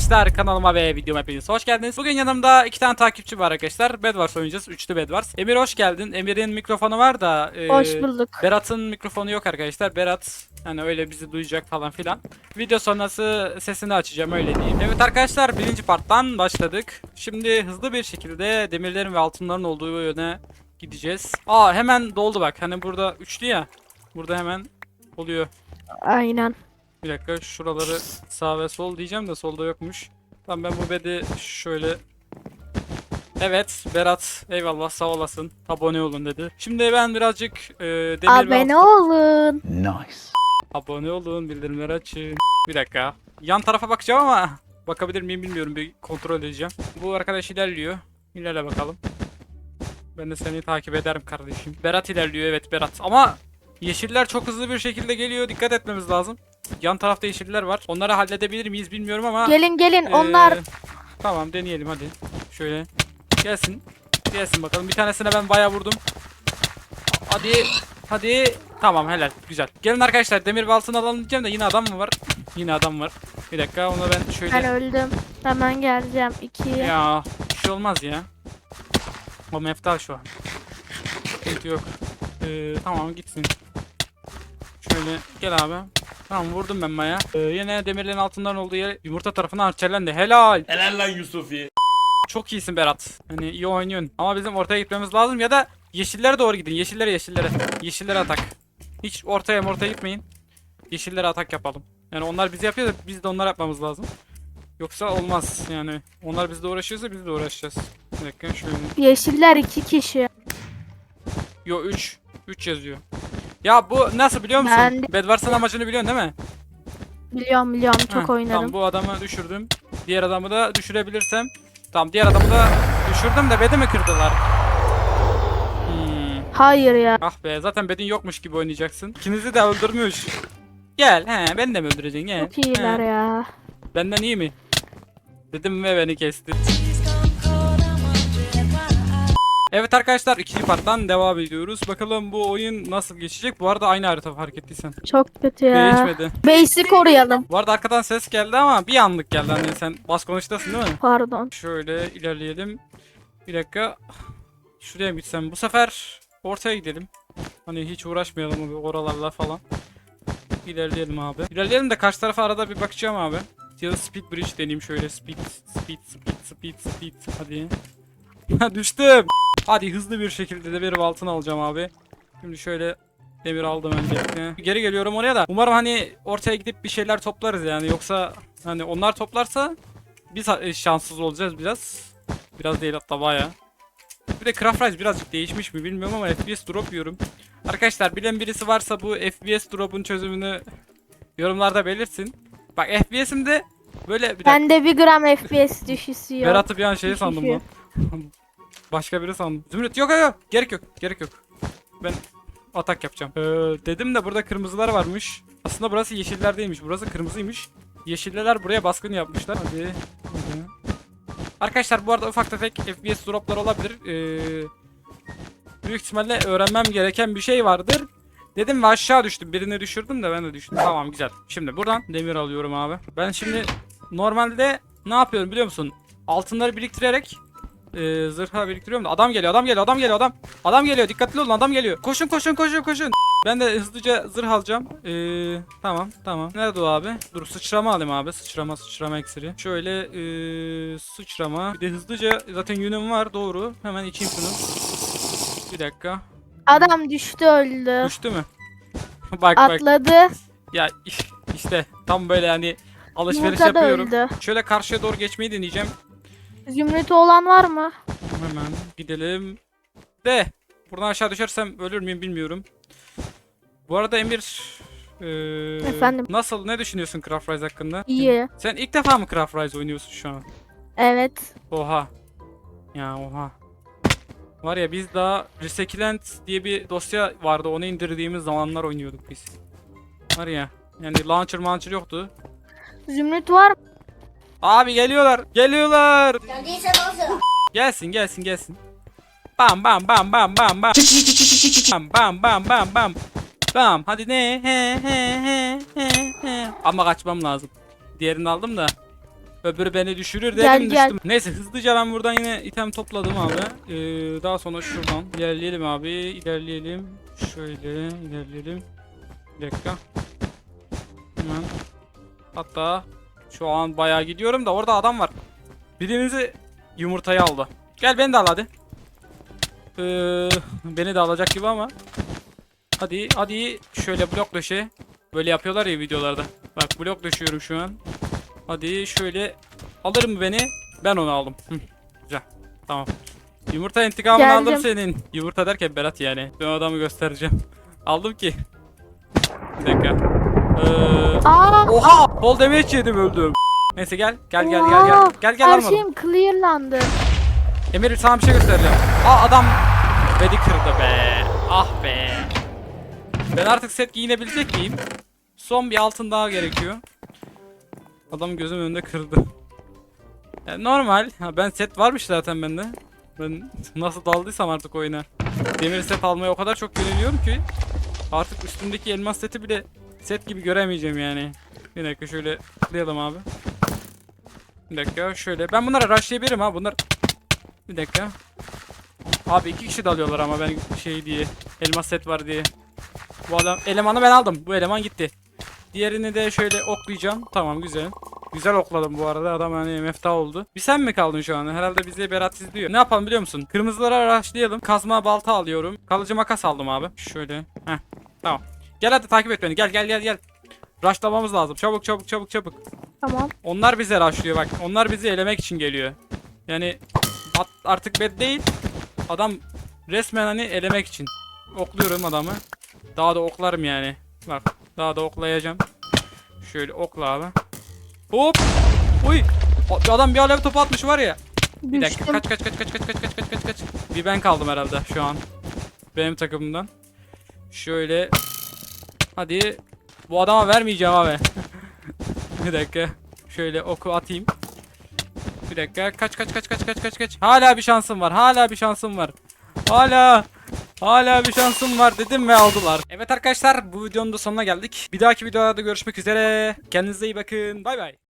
arkadaşlar kanalıma ve videoma hepiniz hoş geldiniz. Bugün yanımda iki tane takipçi var arkadaşlar. Bedwars oynayacağız. Üçlü Bedwars. Emir hoş geldin. Emir'in mikrofonu var da e, Hoş bulduk. Berat'ın mikrofonu yok arkadaşlar. Berat hani öyle bizi duyacak falan filan. Video sonrası sesini açacağım öyle diyeyim. Evet arkadaşlar birinci parttan başladık. Şimdi hızlı bir şekilde demirlerin ve altınların olduğu yöne gideceğiz. Aa hemen doldu bak. Hani burada üçlü ya. Burada hemen oluyor. Aynen. Bir dakika şuraları sağ ve sol diyeceğim de solda yokmuş. Tamam ben bu bedi şöyle Evet Berat eyvallah sağ olasın abone olun dedi. Şimdi ben birazcık e, demir ve Abone altın- olun. Nice. Abone olun bildirimleri açın. Bir dakika. Yan tarafa bakacağım ama bakabilir miyim bilmiyorum bir kontrol edeceğim. Bu arkadaş ilerliyor. İlerle bakalım. Ben de seni takip ederim kardeşim. Berat ilerliyor evet Berat ama yeşiller çok hızlı bir şekilde geliyor. Dikkat etmemiz lazım. Yan tarafta yeşiller var. Onları halledebilir miyiz bilmiyorum ama Gelin gelin ee, onlar Tamam deneyelim hadi. Şöyle. Gelsin. Gelsin bakalım. Bir tanesine ben bayağı vurdum. Hadi. Hadi. Tamam helal. Güzel. Gelin arkadaşlar demir altın alalım diyeceğim de yine adam mı var? Yine adam var. Bir dakika onu ben şöyle. ben öldüm. Hemen geleceğim. İkiye. Ya bir şey olmaz ya. O mefta şu an. Sıkıntı yok. Ee, tamam gitsin. Şöyle gel abi. Tamam vurdum ben Maya. Ee, yine demirlerin altından olduğu yer yumurta tarafına harçerlendi. Helal. Helal lan Yusufi. Çok iyisin Berat. Hani iyi oynuyorsun. Ama bizim ortaya gitmemiz lazım ya da yeşillere doğru gidin. Yeşillere yeşillere. Yeşillere atak. Hiç ortaya ortaya gitmeyin. Yeşillere atak yapalım. Yani onlar bizi yapıyor da biz de onlar yapmamız lazım. Yoksa olmaz yani. Onlar bizle uğraşıyorsa biz de uğraşacağız. Bir dakika şöyle. Yeşiller iki kişi. Yo 3. 3 yazıyor. Ya bu nasıl biliyor musun? Ben de- Bedwars'ın amacını biliyorsun değil mi? Biliyorum biliyorum çok Heh, oynarım. Tamam bu adamı düşürdüm. Diğer adamı da düşürebilirsem. Tamam diğer adamı da düşürdüm de bedi mi kırdılar? Hmm. Hayır ya. Ah be zaten bedin yokmuş gibi oynayacaksın. İkinizi de öldürmüş. Gel he ben de mi öldüreceksin gel. Çok iyiler He, ya. Benden iyi mi? Dedim ve beni kesti. Evet arkadaşlar ikinci parttan devam ediyoruz. Bakalım bu oyun nasıl geçecek. Bu arada aynı harita fark ettiysen. Çok kötü ya. Değişmedi. Base'i koruyalım. Bu arada arkadan ses geldi ama bir anlık geldi. Hani sen bas konuştasın değil mi? Pardon. Şöyle ilerleyelim. Bir dakika. Şuraya mı gitsem? Bu sefer ortaya gidelim. Hani hiç uğraşmayalım oralarla falan. İlerleyelim abi. İlerleyelim de karşı tarafa arada bir bakacağım abi. Ya speed bridge deneyeyim şöyle. Speed, speed, speed, speed, speed. Hadi. Ha düştüm. Hadi hızlı bir şekilde de bir altın alacağım abi. Şimdi şöyle demir aldım öncelikle. Geri geliyorum oraya da. Umarım hani ortaya gidip bir şeyler toplarız yani. Yoksa hani onlar toplarsa biz ha- şanssız olacağız biraz. Biraz değil hatta baya. Bir de Craft Rise birazcık değişmiş mi bilmiyorum ama FPS drop yiyorum. Arkadaşlar bilen birisi varsa bu FPS drop'un çözümünü yorumlarda belirsin. Bak FPS'imde böyle bir dakika. Bende bir gram FPS düşüşü yok. Berat'ı bir an şey sandım lan. Başka biri sandım. Zümrüt yok yok. Gerek yok. Gerek yok. Ben atak yapacağım. Ee, dedim de burada kırmızılar varmış. Aslında burası yeşiller değilmiş. Burası kırmızıymış. Yeşiller buraya baskın yapmışlar. Hadi. Hadi. Arkadaşlar bu arada ufak tefek FPS droplar olabilir. Ee, büyük ihtimalle öğrenmem gereken bir şey vardır. Dedim ve aşağı düştüm. Birini düşürdüm de ben de düştüm. Tamam güzel. Şimdi buradan demir alıyorum abi. Ben şimdi normalde ne yapıyorum biliyor musun? Altınları biriktirerek e, zırha biriktiriyorum da adam geliyor adam geliyor adam geliyor adam. Adam geliyor dikkatli olun adam geliyor. Koşun koşun koşun koşun. Ben de hızlıca zırh alacağım. Ee, tamam tamam. Nerede o abi? Dur sıçrama alayım abi. Sıçrama sıçrama iksiri. Şöyle ee, sıçrama. Bir de hızlıca zaten yünüm var doğru. Hemen içeyim şunu. Bir dakika. Adam düştü öldü. Düştü mü? bak bak. Atladı. Ya işte tam böyle yani alışveriş Yumurta da yapıyorum. öldü. Şöyle karşıya doğru geçmeyi deneyeceğim. Zümrüt olan var mı? Hemen gidelim. De buradan aşağı düşersem ölür müyüm bilmiyorum. Bu arada Emir eee, Efendim? Nasıl ne düşünüyorsun Craft Rise hakkında? İyi. Sen ilk defa mı Craft Rise oynuyorsun şu an? Evet. Oha. Ya oha. Var ya biz daha Recyclant diye bir dosya vardı onu indirdiğimiz zamanlar oynuyorduk biz. Var ya yani launcher launcher yoktu. Zümrüt var? Abi geliyorlar. Geliyorlar. Geldiyse nasıl? Gelsin gelsin gelsin. Bam bam bam bam bam bam. Bam bam bam bam bam. Bam hadi ne he he he he he. Ama kaçmam lazım. Diğerini aldım da. Öbürü beni düşürür dedim Gel, gel. düştüm. Neyse hızlıca ben buradan yine item topladım abi. Ee, daha sonra şuradan ilerleyelim abi. İlerleyelim. Şöyle ilerleyelim. Bir dakika. Hemen. Hatta şu an bayağı gidiyorum da orada adam var. Birinizi yumurtayı aldı. Gel beni de al hadi. Ee, beni de alacak gibi ama. Hadi hadi şöyle blok döşe. Böyle yapıyorlar ya videolarda. Bak blok döşüyorum şu an. Hadi şöyle alır mı beni? Ben onu aldım. Hı, Güzel. Tamam. Yumurta intikamını Geldim. aldım senin. Yumurta derken Berat yani. Ben adamı göstereceğim. aldım ki. Bir dakika. Ee, Aa, oha! Fall damage yedim öldüm. Neyse gel. Gel gel gel gel. Oha! Gel gel her şeyim clearlandı. Emir sana bir şey göstereceğim. Aa adam beni kırdı be. Ah be. Ben artık set giyinebilecek miyim? Son bir altın daha gerekiyor. Adam gözüm önünde kırdı. Yani normal. Ha, ben set varmış zaten bende. Ben nasıl daldıysam artık oyuna. Demir set almaya o kadar çok yöneliyorum ki. Artık üstümdeki elmas seti bile set gibi göremeyeceğim yani. Bir dakika şöyle tıklayalım abi. Bir dakika şöyle. Ben bunlara rushlayabilirim ha. Bunlar bir dakika. Abi iki kişi dalıyorlar ama ben şey diye. Elmas set var diye. Bu adam elemanı ben aldım. Bu eleman gitti. Diğerini de şöyle oklayacağım. Tamam güzel. Güzel okladım bu arada. Adam hani mefta oldu. Bir sen mi kaldın şu an? Herhalde bizi Berat izliyor. Ne yapalım biliyor musun? Kırmızılara araçlayalım. Kazma balta alıyorum. Kalıcı makas aldım abi. Şöyle. Heh. Tamam. Gel hadi takip et beni. Gel gel gel gel. Rushlamamız lazım. Çabuk çabuk çabuk çabuk. Tamam. Onlar bize rushlıyor bak. Onlar bizi elemek için geliyor. Yani artık bed değil. Adam resmen hani elemek için. Okluyorum adamı. Daha da oklarım yani. Bak daha da oklayacağım. Şöyle okla abi. Hop. Uy. Adam bir alev topu atmış var ya. Bir dakika Düştüm. kaç kaç kaç kaç kaç kaç kaç kaç kaç kaç. Bir ben kaldım herhalde şu an. Benim takımımdan. Şöyle. Hadi. Bu adama vermeyeceğim abi. bir dakika. Şöyle oku atayım. Bir dakika. Kaç kaç kaç kaç kaç kaç kaç. Hala bir şansım var. Hala bir şansım var. Hala. Hala bir şansım var dedim ve aldılar. Evet arkadaşlar bu videonun da sonuna geldik. Bir dahaki videolarda görüşmek üzere. Kendinize iyi bakın. Bay bay.